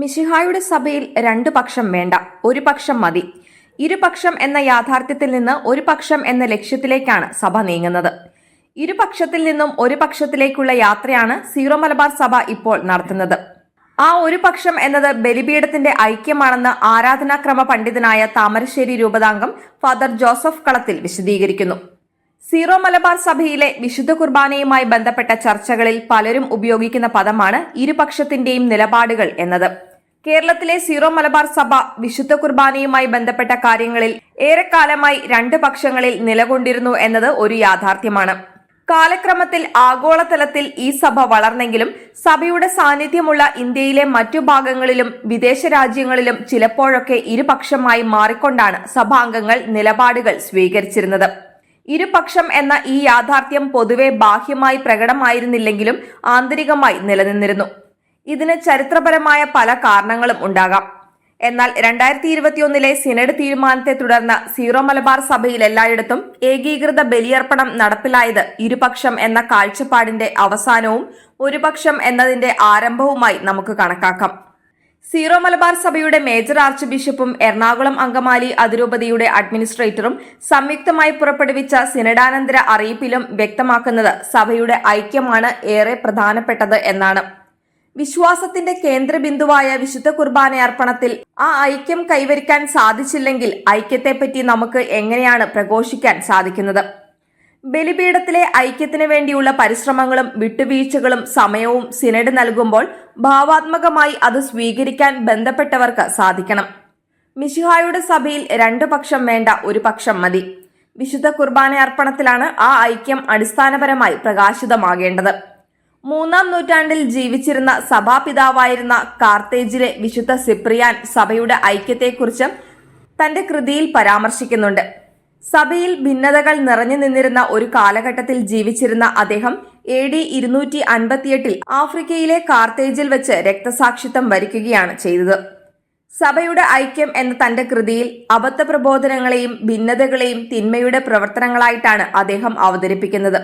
മിശിഹായുടെ സഭയിൽ രണ്ടു പക്ഷം വേണ്ട ഒരു പക്ഷം മതി. ഇരുപക്ഷം എന്ന യാഥാർത്ഥ്യത്തിൽ നിന്ന് ഒരു പക്ഷം എന്ന ലക്ഷ്യത്തിലേക്കാണ് സഭ നീങ്ങുന്നത്. ഇരുപക്ഷത്തിൽ നിന്നും ഒരു പക്ഷത്തിലേക്കുള്ള യാത്രയാണ് സീറോ മലബാർ സഭ ഇപ്പോൾ നടത്തുന്നത്. ആ ഒരു പക്ഷം എന്നത് ബലിപീഠത്തിന്റെ ഐക്യമാണെന്ന് ആരാധനാക്രമ പണ്ഡിതനായ താമരശ്ശേരി രൂപതാംഗം ഫാദർ ജോസഫ് കളത്തിൽ വിശദീകരിക്കുന്നു. സീറോ മലബാർ സഭയിലെ വിശുദ്ധ കുർബാനയുമായി ബന്ധപ്പെട്ട ചർച്ചകളിൽ പലരും ഉപയോഗിക്കുന്ന പദമാണ് ഇരുപക്ഷത്തിന്റെയും നിലപാടുകൾ എന്നത്. കേരളത്തിലെ സീറോ മലബാർ സഭ വിശുദ്ധ കുർബാനയുമായി ബന്ധപ്പെട്ട കാര്യങ്ങളിൽ ഏറെക്കാലമായി രണ്ട് പക്ഷങ്ങളിൽ നിലകൊണ്ടിരുന്നു എന്നത് ഒരു യാഥാർത്ഥ്യമാണ്. കാലക്രമത്തിൽ ആഗോളതലത്തിൽ ഈ സഭ വളർന്നെങ്കിലും സഭയുടെ സാന്നിധ്യമുള്ള ഇന്ത്യയിലെ മറ്റു ഭാഗങ്ങളിലും വിദേശ രാജ്യങ്ങളിലും ചിലപ്പോഴൊക്കെ ഇരുപക്ഷമായി മാറിക്കൊണ്ടാണ് സഭാംഗങ്ങൾ നിലപാടുകൾ സ്വീകരിച്ചിരുന്നത്. ഇരുപക്ഷം എന്ന ഈ യാഥാർത്ഥ്യം പൊതുവെ ബാഹ്യമായി പ്രകടമായിരുന്നില്ലെങ്കിലും ആന്തരികമായി നിലനിന്നിരുന്നു. ഇതിന് ചരിത്രപരമായ പല കാരണങ്ങളും ഉണ്ടാകാം. എന്നാൽ രണ്ടായിരത്തി ഇരുപത്തിയൊന്നിലെ സിനഡ് തീരുമാനത്തെ തുടർന്ന് സീറോ മലബാർ സഭയിൽ എല്ലായിടത്തും ഏകീകൃത ബലിയർപ്പണം നടപ്പിലായത് ഇരുപക്ഷം എന്ന കാഴ്ചപ്പാടിന്റെ അവസാനവും ഒരുപക്ഷം എന്നതിന്റെ ആരംഭവുമായി നമുക്ക് കണക്കാക്കാം. സീറോ മലബാർ സഭയുടെ മേജർ ആർച്ച് ബിഷപ്പും എറണാകുളം അങ്കമാലി അതിരൂപതയുടെ അഡ്മിനിസ്ട്രേറ്ററും സംയുക്തമായി പുറപ്പെടുവിച്ച സിനഡാനന്തര അറിയിപ്പിലും വ്യക്തമാക്കുന്നത് സഭയുടെ ഐക്യമാണ് ഏറെ പ്രധാനപ്പെട്ടത് എന്നാണ്. വിശ്വാസത്തിന്റെ കേന്ദ്രബിന്ദുവായ വിശുദ്ധ കുർബാന അർപ്പണത്തിൽ ആ ഐക്യം കൈവരിക്കാൻ സാധിച്ചില്ലെങ്കിൽ ഐക്യത്തെപ്പറ്റി നമുക്ക് എങ്ങനെയാണ് പ്രഘോഷിക്കാൻ സാധിക്കുന്നത്? ബലിപീഠത്തിലെ ഐക്യത്തിന് വേണ്ടിയുള്ള പരിശ്രമങ്ങളും വിട്ടുവീഴ്ചകളും സമയവും സിനഡ് നൽകുമ്പോൾ ഭാവാത്മകമായി അത് സ്വീകരിക്കാൻ ബന്ധപ്പെട്ടവർക്ക് സാധിക്കണം. മിശിഹായുടെ സഭയിൽ രണ്ടു പക്ഷം വേണ്ട ഒരു പക്ഷം മതി. വിശുദ്ധ കുർബാന അർപ്പണത്തിലാണ് ആ ഐക്യം അടിസ്ഥാനപരമായി പ്രകാശിതമാകേണ്ടത്. മൂന്നാം നൂറ്റാണ്ടിൽ ജീവിച്ചിരുന്ന സഭാപിതാവായിരുന്ന കാർത്തേജിലെ വിശുദ്ധ സിപ്രിയാൻ സഭയുടെ ഐക്യത്തെക്കുറിച്ചും തന്റെ കൃതിയിൽ പരാമർശിക്കുന്നുണ്ട്. സഭയിൽ ഭിന്നതകൾ നിറഞ്ഞു നിന്നിരുന്ന ഒരു കാലഘട്ടത്തിൽ ജീവിച്ചിരുന്ന അദ്ദേഹം എ ഡി ഇരുന്നൂറ്റി അൻപത്തിയെട്ടിൽ ആഫ്രിക്കയിലെ കാർത്തേജിൽ വെച്ച് രക്തസാക്ഷിത്വം വരിക്കുകയാണ് ചെയ്തത്. സഭയുടെ ഐക്യം എന്ന തന്റെ കൃതിയിൽ അബദ്ധ പ്രബോധനങ്ങളെയും ഭിന്നതകളെയും തിന്മയുടെ പ്രവർത്തനങ്ങളായിട്ടാണ് അദ്ദേഹം അവതരിപ്പിക്കുന്നത്.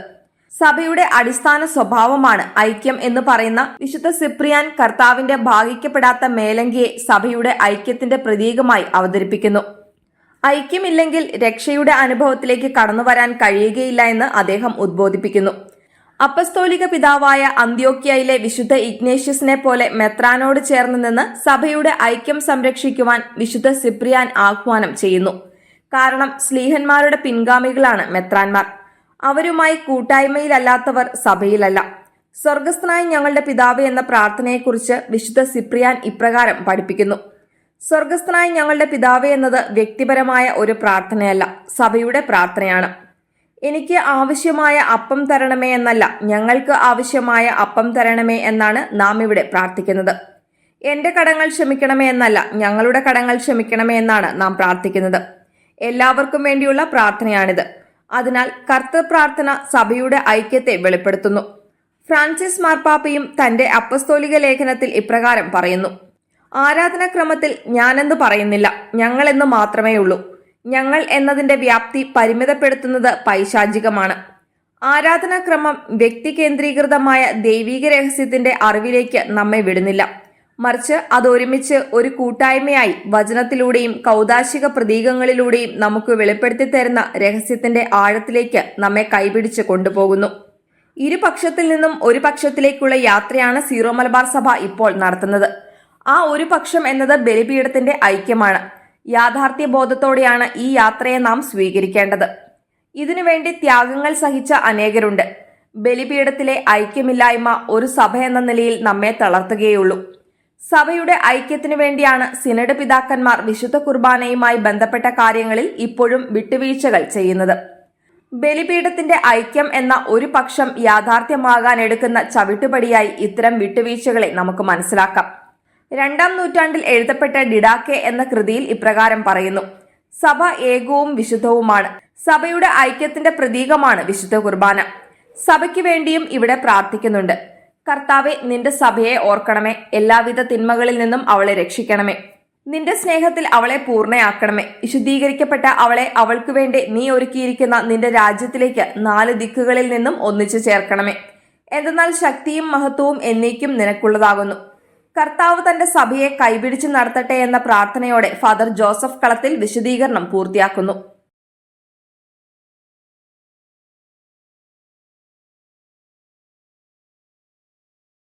സഭയുടെ അടിസ്ഥാന സ്വഭാവമാണ് ഐക്യം എന്ന് പറയുന്ന വിശുദ്ധ സിപ്രിയാൻ കർത്താവിന്റെ ഭാഗിക്കപ്പെടാത്ത മേലങ്കിയെ സഭയുടെ ഐക്യത്തിന്റെ പ്രതീകമായി അവതരിപ്പിക്കുന്നു. ഐക്യമില്ലെങ്കിൽ രക്ഷയുടെ അനുഭവത്തിലേക്ക് കടന്നു വരാൻ കഴിയുകയില്ല എന്ന് അദ്ദേഹം ഉദ്ബോധിപ്പിക്കുന്നു. അപ്പസ്തോലിക പിതാവായ അന്ത്യോക്യയിലെ വിശുദ്ധ ഇഗ്നേഷ്യസിനെ പോലെ മെത്രാനോട് ചേർന്ന് നിന്ന് സഭയുടെ ഐക്യം സംരക്ഷിക്കുവാൻ വിശുദ്ധ സിപ്രിയാൻ ആഹ്വാനം ചെയ്യുന്നു. കാരണം സ്ലീഹന്മാരുടെ പിൻഗാമികളാണ് മെത്രാന്മാർ. അവരുമായി കൂട്ടായ്മയിലല്ലാത്തവർ സഭയിലല്ല. സ്വർഗസ്ഥനായ ഞങ്ങളുടെ പിതാവ് എന്ന പ്രാർത്ഥനയെക്കുറിച്ച് വിശുദ്ധ സിപ്രിയാൻ ഇപ്രകാരം പഠിപ്പിക്കുന്നു. സ്വർഗസ്ഥനായ ഞങ്ങളുടെ പിതാവ് എന്നത് വ്യക്തിപരമായ ഒരു പ്രാർത്ഥനയല്ല സഭയുടെ പ്രാർത്ഥനയാണ്. എനിക്ക് ആവശ്യമായ അപ്പം തരണമേ എന്നല്ല ഞങ്ങൾക്ക് ആവശ്യമായ അപ്പം തരണമേ എന്നാണ് നാം ഇവിടെ പ്രാർത്ഥിക്കുന്നത്. എന്റെ കടങ്ങൾ ക്ഷമിക്കണമേ എന്നല്ല ഞങ്ങളുടെ കടങ്ങൾ ക്ഷമിക്കണമേ എന്നാണ് നാം പ്രാർത്ഥിക്കുന്നത്. എല്ലാവർക്കും വേണ്ടിയുള്ള പ്രാർത്ഥനയാണിത്. അതിനാൽ കർത്തൃ പ്രാർത്ഥന സഭയുടെ ഐക്യത്തെ വെളിപ്പെടുത്തുന്നു. ഫ്രാൻസിസ് മാർപ്പാപ്പയും തന്റെ അപ്പസ്തോലിക ലേഖനത്തിൽ ഇപ്രകാരം പറയുന്നു. ആരാധനാക്രമത്തിൽ ഞാനെന്ന് പറയുന്നില്ല. ഞങ്ങളെന്ന് മാത്രമേ ഉള്ളൂ. ഞങ്ങൾ എന്നതിന്റെ വ്യാപ്തി പരിമിതപ്പെടുത്തുന്നത് പൈശാചികമാണ്. ആരാധനാക്രമം വ്യക്തി കേന്ദ്രീകൃതമായ ദൈവീക രഹസ്യത്തിന്റെ അറിവിലേക്ക് നമ്മെ വിടുന്നില്ല. മറിച്ച് അതൊരുമിച്ച് ഒരു കൂട്ടായ്മയായി വചനത്തിലൂടെയും കൗതാശിക പ്രതീകങ്ങളിലൂടെയും നമുക്ക് വെളിപ്പെടുത്തി തരുന്ന രഹസ്യത്തിന്റെ ആഴത്തിലേക്ക് നമ്മെ കൈപിടിച്ച് കൊണ്ടുപോകുന്നു. ഇരുപക്ഷത്തിൽ നിന്നും ഒരു പക്ഷത്തിലേക്കുള്ള യാത്രയാണ് സീറോ മലബാർ സഭ ഇപ്പോൾ നടത്തുന്നത്. ആ ഒരു പക്ഷം എന്നത് ബലിപീഠത്തിന്റെ ഐക്യമാണ്. യാഥാർത്ഥ്യ ബോധത്തോടെയാണ് ഈ യാത്രയെ നാം സ്വീകരിക്കേണ്ടത്. ഇതിനുവേണ്ടി ത്യാഗങ്ങൾ സഹിച്ച അനേകരുണ്ട്. ബലിപീഠത്തിലെ ഐക്യമില്ലായ്മ ഒരു സഭ എന്ന നിലയിൽ നമ്മെ തളർത്തുകയുള്ളൂ സഭയുടെ ഐക്യത്തിനു വേണ്ടിയാണ് സിനഡ് പിതാക്കന്മാർ വിശുദ്ധ കുർബാനയുമായി ബന്ധപ്പെട്ട കാര്യങ്ങളിൽ ഇപ്പോഴും വിട്ടുവീഴ്ചകൾ ചെയ്യുന്നത്. ബലിപീഠത്തിന്റെ ഐക്യം എന്ന ഒരു പക്ഷം യാഥാർത്ഥ്യമാകാൻ എടുക്കുന്ന ചവിട്ടുപടിയായി ഇത്തരം വിട്ടുവീഴ്ചകളെ നമുക്ക് മനസ്സിലാക്കാം. രണ്ടാം നൂറ്റാണ്ടിൽ എഴുതപ്പെട്ട ഡിഡാക്കെ എന്ന കൃതിയിൽ ഇപ്രകാരം പറയുന്നു. സഭ ഏകവും വിശുദ്ധവുമാണ്. സഭയുടെ ഐക്യത്തിന്റെ പ്രതീകമാണ് വിശുദ്ധ കുർബാന. സഭയ്ക്ക് വേണ്ടിയും ഇവിടെ പ്രാർത്ഥിക്കുന്നുണ്ട്. കർത്താവെ നിന്റെ സഭയെ ഓർക്കണമേ. എല്ലാവിധ തിന്മകളിൽ നിന്നും അവളെ രക്ഷിക്കണമേ. നിന്റെ സ്നേഹത്തിൽ അവളെ പൂർണയാക്കണമേ. വിശുദ്ധീകരിക്കപ്പെട്ട അവളെ അവൾക്ക് വേണ്ടി നീ ഒരുക്കിയിരിക്കുന്ന നിന്റെ രാജ്യത്തിലേക്ക് നാല് ദിക്കുകളിൽ നിന്നും ഒന്നിച്ചു ചേർക്കണമേ. എന്തെന്നാൽ ശക്തിയും മഹത്വവും എന്നേക്കും നിനക്കുള്ളതാകുന്നു. കർത്താവ് തന്റെ സഭയെ കൈപിടിച്ച് നടത്തട്ടെ എന്ന പ്രാർത്ഥനയോടെ ഫാദർ ജോസഫ് കളത്തിൽ വിശദീകരണം പൂർത്തിയാക്കുന്നു.